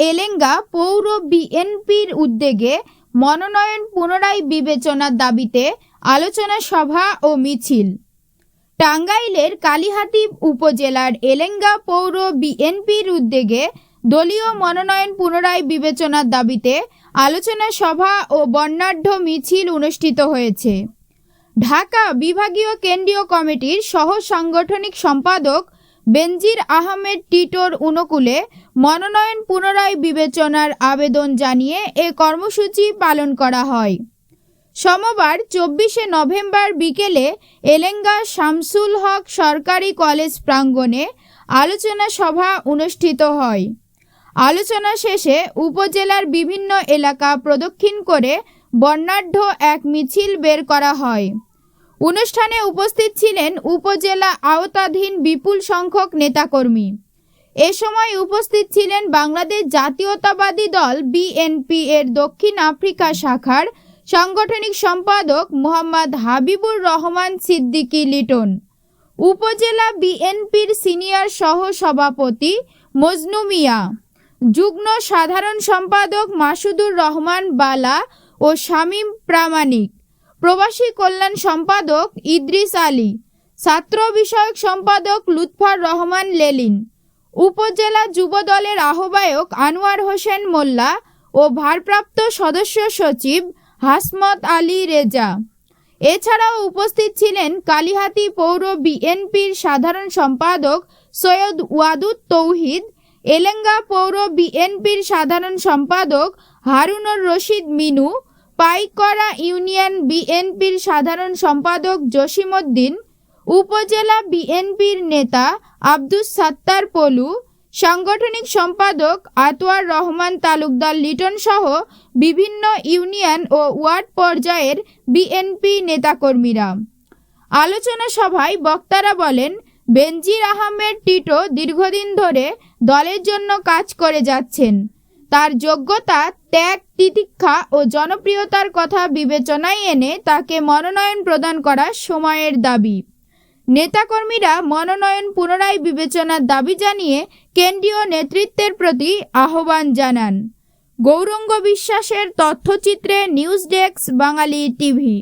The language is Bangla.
এলেঙ্গা পৌর বিএনপির উদ্যোগে মনোনয়ন পুনরায় বিবেচনার দাবিতে আলোচনা সভা ও মিছিল। টাঙ্গাইলের কালিহাতি উপজেলার এলেঙ্গা পৌর বিএনপির উদ্যোগে দলীয় মনোনয়ন পুনরায় বিবেচনার দাবিতে আলোচনা সভা ও বর্ণাঢ্য মিছিল অনুষ্ঠিত হয়েছে। ঢাকা বিভাগীয় কেন্দ্রীয় কমিটির সহ সাংগঠনিক সম্পাদক বেনজির আহমেদ টিটোর অনুকূলে মনোনয়ন পুনরায় বিবেচনার আবেদন জানিয়ে এ কর্মসূচি পালন করা হয়। সোমবার, চব্বিশে নভেম্বর বিকেলে এলেঙ্গা শামসুল হক সরকারি কলেজ প্রাঙ্গণে আলোচনা সভা অনুষ্ঠিত হয়। আলোচনা শেষে উপজেলার বিভিন্ন এলাকা প্রদক্ষিণ করে বর্ণাঢ্য এক মিছিল বের করা হয়। অনুষ্ঠানে উপস্থিত ছিলেন উপজেলা আওতাধীন বিপুল সংখ্যক নেতাকর্মী। এ সময় উপস্থিত ছিলেন বাংলাদেশ জাতীয়তাবাদী দল বিএনপি এর দক্ষিণ আফ্রিকা শাখার সাংগঠনিক সম্পাদক মোহাম্মদ হাবিবুর রহমান সিদ্দিকী লিটন, উপজেলা বিএনপির সিনিয়র সহ সভাপতি মজনু মিয়া, যুগ্ম সাধারণ সম্পাদক মাসুদুর রহমান বালা ও শামীম প্রামাণিক। প্রবাসী কল্যাণ সম্পাদক ইদ্রিস আলী, ছাত্র বিষয়ক সম্পাদক লুৎফার রহমান লেলিন, উপজেলা যুবদলের আহ্বায়ক আনোয়ার হোসেন মোল্লা ও ভারপ্রাপ্ত সদস্য সচিব হাসমত আলী রেজা। এছাড়াও উপস্থিত ছিলেন কালিহাতি পৌর বিএনপির সাধারণ সম্পাদক সৈয়দ ওয়াদুদ তৌহিদ, এলেঙ্গা পৌর বিএনপির সাধারণ সম্পাদক হারুনুর রশিদ মিনু পাইকরা ইউনিয়ন বিএনপির সাধারণ সম্পাদক জসিমউদ্দিন, উপজেলা বিএনপির নেতা আব্দুস সাত্তার পলু, সাংগঠনিক সম্পাদক আতোয়ার রহমান তালুকদার লিটন সহ বিভিন্ন ইউনিয়ন ও ওয়ার্ড পর্যায়ের বিএনপি নেতাকর্মীরা। আলোচনা সভায় বক্তারা বলেন, বেনজির আহমেদ, টিটো দীর্ঘদিন ধরে দলের জন্য কাজ করে যাচ্ছেন। তার যোগ্যতা ত্যাগ, তিতিক্ষা ও জনপ্রিয়তার কথা বিবেচনায় এনে তাকে মনোনয়ন প্রদান করা সময়ের দাবি। নেতাকর্মীরা মনোনয়ন পুনরায় বিবেচনার দাবি জানিয়ে কেন্দ্রীয় নেতৃত্বের প্রতি আহ্বান জানান। গৌরঙ্গ বিশ্বাসের তথ্যচিত্রে নিউজ ডেস্ক, বাঙালি টিভি।